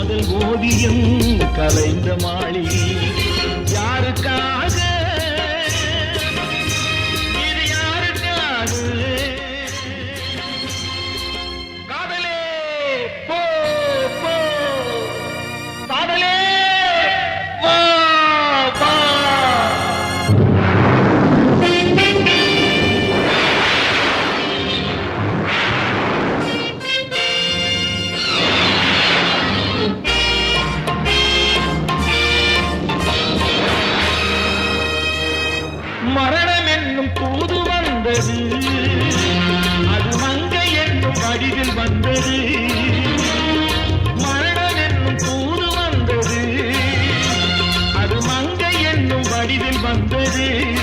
காதல் ஓவியம் கலைந்த மாளிகை. யாருக்காக மரணம் என்னும் தூது வந்தது. அது மங்கை என்னும் வடிவில் வந்தது. மரணம் என்னும் தூது வந்தது. அது மங்கை என்னும் வடிவில் வந்தது.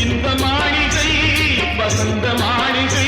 இந்த மாளிகை வசந்த மாளிகை.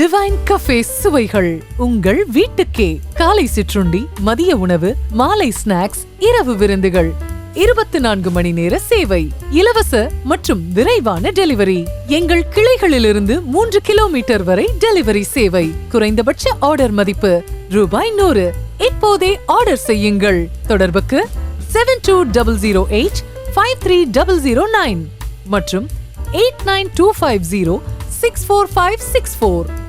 டிவைன் கஃபே சுவைகள் உங்கள் வீட்டுக்கே. காலை சிற்றுண்டி மதிய உணவு மாலை ஸ்நாக்ஸ் இரவு விருந்துகள். இருபத்தி நான்கு மணி நேர சேவை இலவச மற்றும் விரைவான டெலிவரி. எங்கள் கிளைகளிலிருந்து மூன்று கிலோமீட்டர் வரை டெலிவரி சேவை. குறைந்தபட்ச ஆர்டர் மதிப்பு ரூபாய் நூறு. இப்போதே ஆர்டர் செய்யுங்கள். தொடர்புக்கு seven two double zero eight five three double zero nine மற்றும் eight nine two five zero six four five six four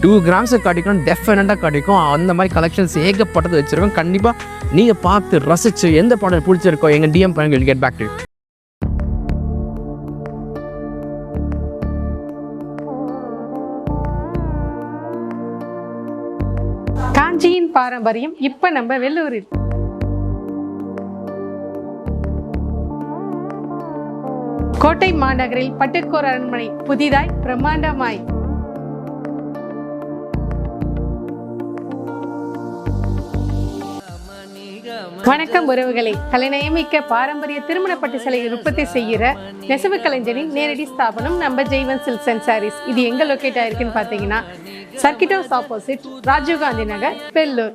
two கிராம்ஸை கிடைக்கும் டெஃபினட்டாக கிடைக்கும் அந்த மாதிரி கலெக்ஷன்ஸ் ஏகப்பட்டது வச்சுருக்கோம். கண்டிப்பாக நீங்கள் பார்த்து ரசித்து எந்த பாடல் பிடிச்சிருக்கோ எங்கள் டிஎம் பண்ணுங்கள் கெட் பேக் டு காஞ்சியின் பாரம்பரியம் இப்போ நம்ம வெள்ளூரில். கோட்டை மாநகரில் பட்டுக்கோர் அரண்மனை புதிதாய் பிரம்மாண்டமாய். வணக்கம் உறவுகளை. கலைநயமிக்க பாரம்பரிய திருமண பட்டு சிலையை உற்பத்தி செய்கிற நெசவு கலைஞரின் நேரடி ஸ்தாபனம் நம்ம ஜெய்வன் சில்க்ஸ் அண்ட் சாரீஸ். இது எங்க லொக்கேட் ஆயிருக்குன்னு பார்த்தீங்கன்னா circuit house opposite Rajiv Gandhi Nagar Bellur.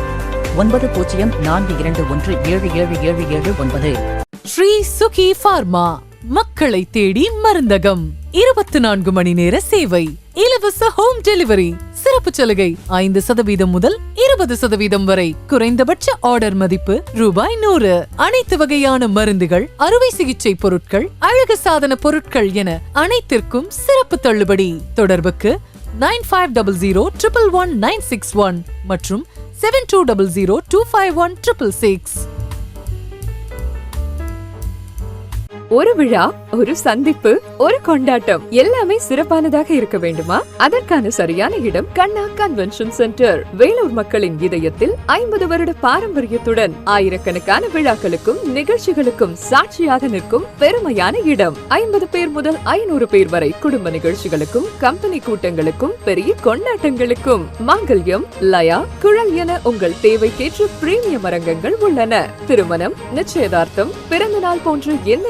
ஒன்பது பூஜ்ஜியம் நான்கு இரண்டு ஒன்று ஏழு ஏழு ஏழு ஏழு ஒன்பது. ஸ்ரீ சுகி பார்மா மக்களை தேடி மருந்தகம். இருபத்தி நான்கு மணி நேர சேவை. இலவச ஹோம் டெலிவரி. சிறப்பு சலுகை ஐந்து சதவீதம் முதல் இருபது சதவீதம் வரை. குறைந்தபட்ச ஆர்டர் மதிப்பு ரூபாய் நூறு. அனைத்து வகையான மருந்துகள் அறுவை சிகிச்சை பொருட்கள் அழகு சாதன பொருட்கள் என அனைத்திற்கும் சிறப்பு தள்ளுபடி. தொடர்புக்கு nine five double zero triple one nine six one மற்றும் seven two double zero two five one triple six. ஒரு விழா ஒரு சந்திப்பு ஒரு கொண்டாட்டம் எல்லாமே சிறப்பானதாக இருக்க வேண்டுமா? அதற்கான சரியான இடம் கண்ணா கன்வென்ஷன் சென்டர் வேலூர் மக்களின் இதயத்தில் ஐம்பது வருட பாரம்பரியத்துடன் ஆயிரக்கணக்கான விழாக்களுக்கும் நிகழ்ச்சிகளுக்கும் சாட்சியாக நிற்கும் பெருமையான இடம். ஐம்பது பேர் முதல் ஐநூறு பேர் வரை குடும்ப நிகழ்ச்சிகளுக்கும் கம்பெனி கூட்டங்களுக்கும் பெரிய கொண்டாட்டங்களுக்கும். மாங்கல்யம் லயா குழல் என உங்கள் தேவைக்கேற்ற பிரீமியம் அரங்கங்கள் உள்ளன. திருமணம் நிச்சயதார்த்தம் பிறந்த நாள் போன்ற எந்த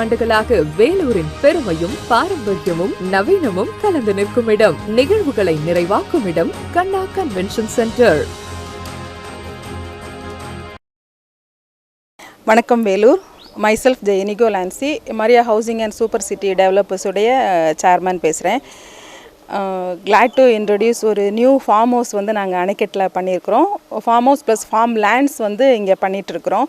ஆண்டுகளாக வேலூரின் பெருமையும் பாரம்பரியமும் நவீனமும் கலந்து நிற்கும் இடம். நிகழ்வுகளை நிறைவாக்கும் இடம் கண்ணா கன்வென்ஷன் சென்டர் வணக்கம் Vellore. Myself ஜெயனிகோ Lancy Maria housing and super city டெவலப்பர்ஸுடைய chairman பேசுகிறேன் கிளாட் டு இன்ட்ரடியூஸ் ஒரு நியூ ஃபார்ம் ஹவுஸ் வந்து நாங்கள் அணைக்கட்டில் பண்ணியிருக்கிறோம். Farm house plus farm lands வந்து இங்கே பண்ணிகிட்ருக்குறோம்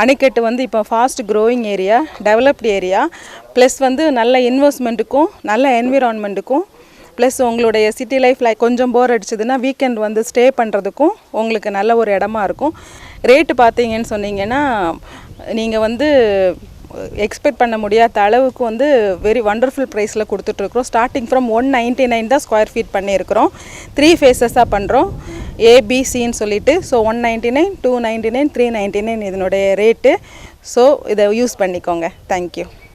அணைக்கட்டு வந்து இப்போ fast growing area developed area plus வந்து நல்ல இன்வெஸ்ட்மெண்ட்டுக்கும் நல்ல என்விரான்மெண்ட்டுக்கும் ப்ளஸ் உங்களுடைய சிட்டி லைஃப்பில் கொஞ்சம் போர் அடிச்சதுன்னா வீக்கெண்ட் வந்து ஸ்டே பண்ணுறதுக்கும் உங்களுக்கு நல்ல ஒரு இடமா இருக்கும். ரேட்டு பார்த்தீங்கன்னு சொன்னீங்கன்னா நீங்கள் வந்து எக்ஸ்பெக்ட் பண்ண முடியாத அளவுக்கு வந்து வெரி வண்டர்ஃபுல் ப்ரைஸில் கொடுத்துட்ருக்குறோம் starting from one ninety nine தான் ஸ்கொயர் ஃபீட் பண்ணியிருக்கிறோம். த்ரீ ஃபேஸஸாக பண்ணுறோம் ஏபிசின்னு சொல்லிட்டு so one ninety nine two ninety nine three ninety nine இதனுடைய ரேட்டு ஸோ இதை யூஸ் பண்ணிக்கோங்க. Thank you